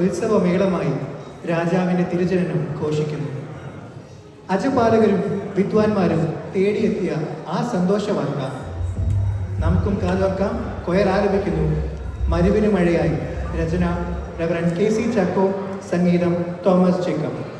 ഉത്സവമേളമായി രാജാവിന്റെ തിരുജനനം ഘോഷിക്കുന്നു. അജപാലകരും വിദ്വാൻമാരും തേടിയെത്തിയ ആ സന്തോഷ വാർത്ത നമുക്കും കാതോർക്കാം. കൊയർ ആരംഭിക്കുന്നു മരുവിന് മഴയായി. രചന റവറൻ കെ സി ചക്കോ. സംഗീതം തോമസ് ജേക്കബ്.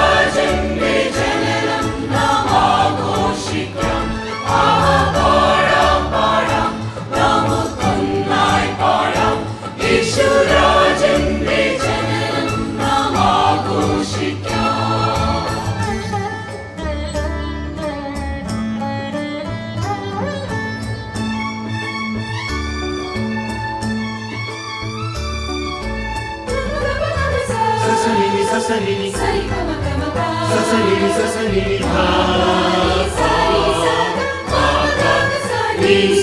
ससी ससी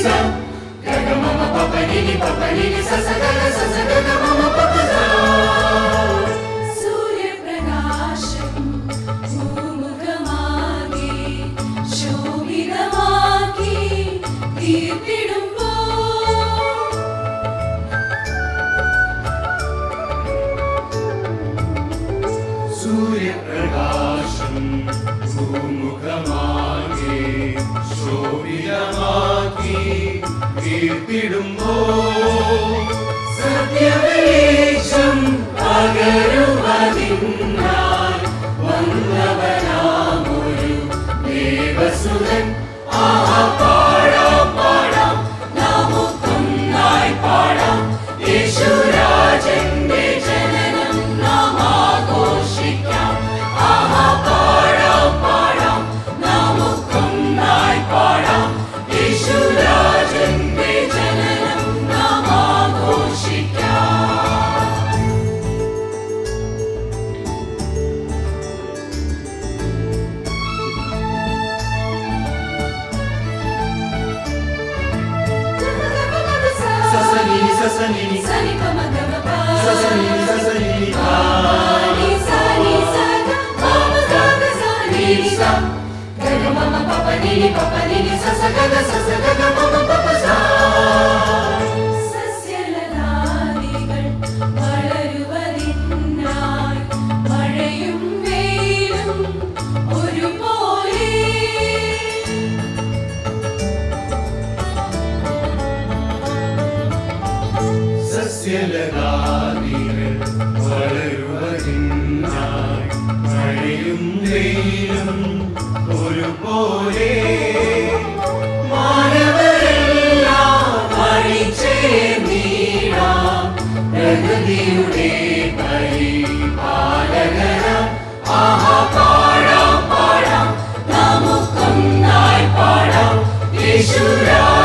सम पत पत ससग प्रकाश सोम रमाोमि Rama കീർത്തിടുമ്പോ സത്യവേഷം പകരുവതിന്നായി വന്നവനാമൊരു ദേവസുതൻ sasani. Sani sani mama sani mama papa ni papa ni sasa gaga sasa gaga mama papa sa. ഒരുപോലെ പാടാം പാടാം നമുക്കൊന്നായി പാടാം യേശുരാജന്റെ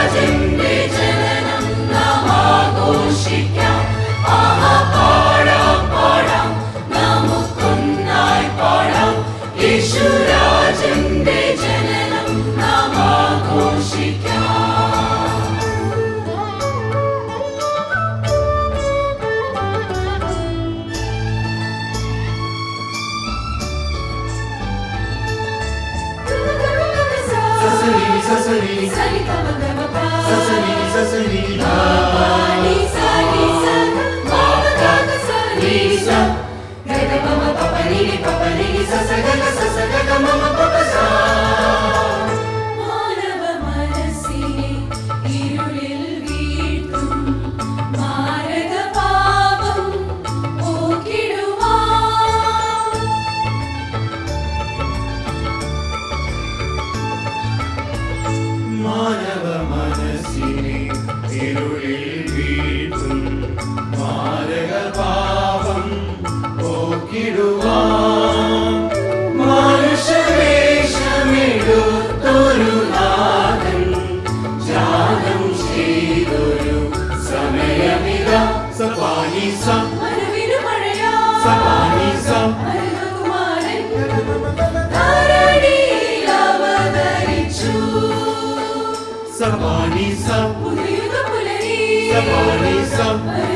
ni sa ni pa ma ga ma pa sa sa ni sa sa ni ma pa ni sa ni sa ma ma ga ga sa ni sa ga ga ma ma pa pa ni ni pa pa ni ni sa sa ga ga sa sa ga ga ma ma pa pa sa മനസ്സിനെ ഇരുളിൽ വീഴ്ത്തും മാരക പാപം പോക്കിടുവാൻ Savani Sam Savani Sam Sam